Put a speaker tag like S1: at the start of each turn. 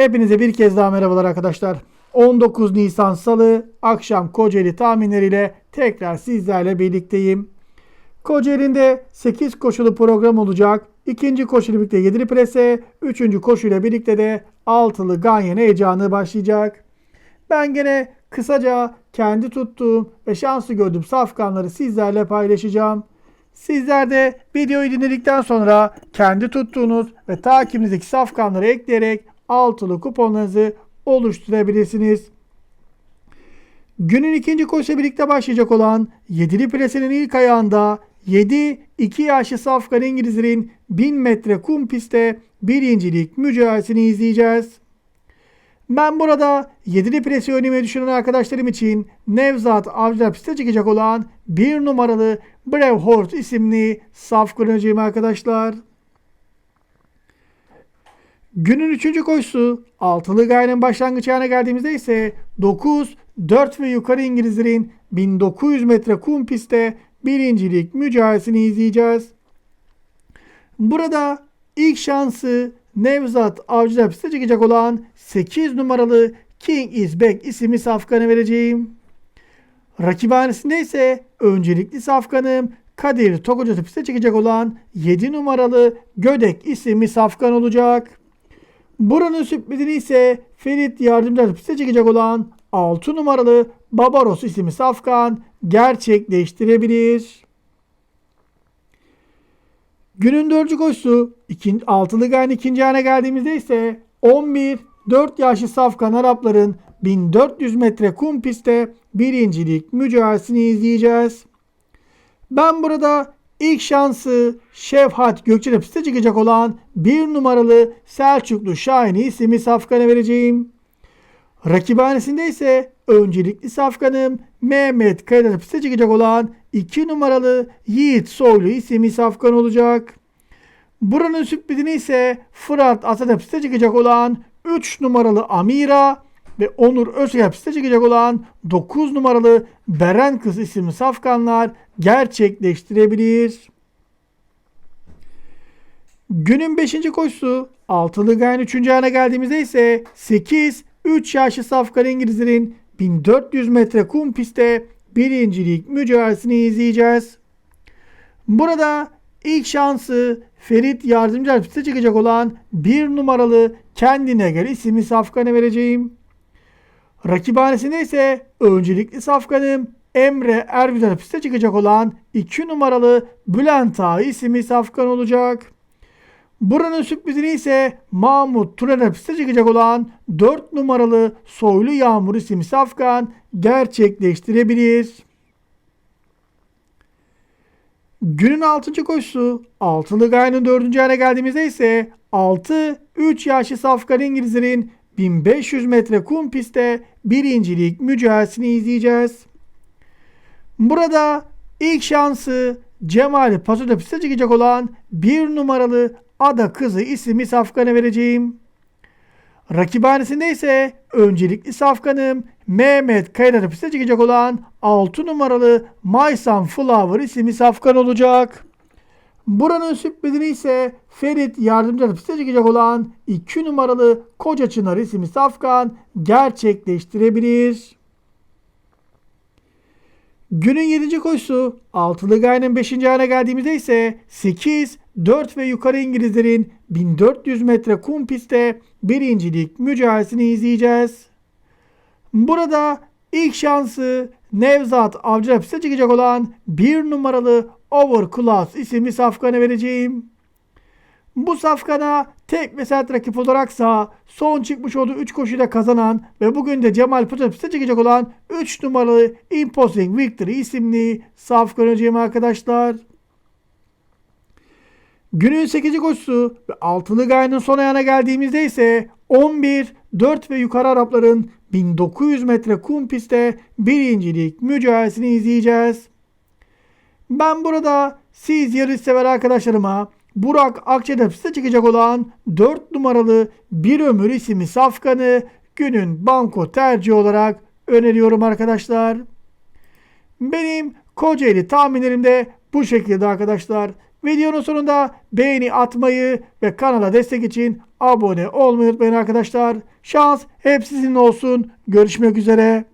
S1: Hepinize bir kez daha merhabalar arkadaşlar. 19 Nisan Salı akşam Kocaeli tahminleriyle tekrar sizlerle birlikteyim. Kocaeli'nde 8 koşulu program olacak. İkinci koşuyla birlikte 7'li prese, üçüncü koşuyla birlikte de altılı ganyan heyecanı başlayacak. Ben gene kısaca kendi tuttuğum ve şanslı gördüğüm safkanları sizlerle paylaşacağım. Sizler de videoyu dinledikten sonra kendi tuttuğunuz ve takibinizdeki safkanları ekleyerek altılı kuponlarınızı oluşturabilirsiniz. Günün ikinci koşuyla birlikte başlayacak olan 7'li presinin ilk ayağında 7 2 yaşlı safkan İngilizlerin 1000 metre kum pistte birincilik mücadelesini izleyeceğiz. Ben burada 7'li presi önüme düşünen arkadaşlarım için Nevzat Avcılar piste çıkacak olan bir numaralı Brave Horse isimli safkan önceyim arkadaşlar. Günün üçüncü koşusu altılı gayenin başlangıç ayağına geldiğimizde ise 9, 4 ve yukarı İngilizlerin 1900 metre kum pistte birincilik mücadelesini izleyeceğiz. Burada ilk şansı Nevzat Avcılar piste çıkacak olan 8 numaralı King is Back isimli safkanı vereceğim. Rakibhanesinde ise öncelikli safkanım Kadir Tokoca piste çıkacak olan 7 numaralı Gödek isimli safkan olacak. Buranın sürprizini ise Ferit Yardımcı piste çıkacak olan 6 numaralı Babaros isimli safkan gerçekleştirebilir. Günün dördüncü koşusu ikinci, altılı gayen ikinci geldiğimizde ise 11 4 yaşlı safkan Arapların 1400 metre kum pistte birincilik mücadelesini izleyeceğiz. Ben burada ilk şansı Şefhat Gökçe'de piste çıkacak olan bir numaralı Selçuklu Şahin'i isimli safkana vereceğim. Rakibhanesinde ise öncelikli safkanım Mehmet Kaya'da piste çıkacak olan 2 numaralı Yiğit Soylu isimli safkan olacak. Buranın sürprizini ise Fırat Asad piste çıkacak olan 3 numaralı Amira ve Onur Özkaya piste çıkacak olan 9 numaralı Beren Kız isimli safkanlar gerçekleştirebilir. Günün 5. koşusu altılı gayen 3. ayağına geldiğimizde ise 8 3 yaşlı safkan İngilizlerin 1400 metre kum pistte birincilik mücadelesini izleyeceğiz. Burada ilk şansı Ferit Yardımcı piste çıkacak olan bir numaralı kendine göre isimli safkanı vereceğim. Rakibhanesinde ise öncelikli safkanım Emre Ergüzel piste çıkacak olan 2 numaralı Bülent Ağa isimli safkan olacak. Buranın sürprizini ise Mahmut Turan'a piste çıkacak olan 4 numaralı Soylu Yağmur isimli safkan gerçekleştirebilir. Günün 6. koşusu altılı gayenin 4. ayağına geldiğimizde ise 6 3 yaşlı safkan İngilizlerin 1500 metre kum pistte birincilik mücadelesini izleyeceğiz. Burada ilk şansı Cemal Paso'da piste çıkacak olan bir numaralı Ada Kızı isimli safkanı vereceğim. Rakibhanesinde ise öncelikli safkanım Mehmet Kayar'a piste çıkacak olan 6 numaralı Maysan Flower isimli safkan olacak. Buranın sürprizini ise Ferit yardımcı piste çıkacak olan 2 numaralı Koca Çınar isimli safkan gerçekleştirebilir. Günün 7. koşusu altılı gayenin 5. ayağına geldiğimizde ise 8, 4 ve yukarı İngilizlerin 1400 metre kum pistte birincilik mücadelesini izleyeceğiz. Burada ilk şansı Nevzat Avcı piste çıkacak olan bir numaralı Overclass isimli safkanı vereceğim. Bu safkana tek ve sert rakip olaraksa son çıkmış olduğu 3 koşuda kazanan ve bugün de Cemal Pıtırpıs'a çıkacak olan 3 numaralı Imposing Victory isimli safkan öneceğim arkadaşlar. Günün 8. koşusu ve altılı gayenin son ayağına geldiğimizde ise 11, 4 ve yukarı Arapların 1900 metre kum pistte birincilik mücadelesini izleyeceğiz. Ben burada siz yarış sever arkadaşlarıma Burak Akçe'de piste çıkacak olan 4 numaralı Bir Ömür isimli safkanı günün banko tercihi olarak öneriyorum arkadaşlar. Benim Kocaeli tahminlerim de bu şekilde arkadaşlar. Videonun sonunda beğeni atmayı ve kanala destek için abone olmayı unutmayın arkadaşlar. Şans hep sizin olsun. Görüşmek üzere.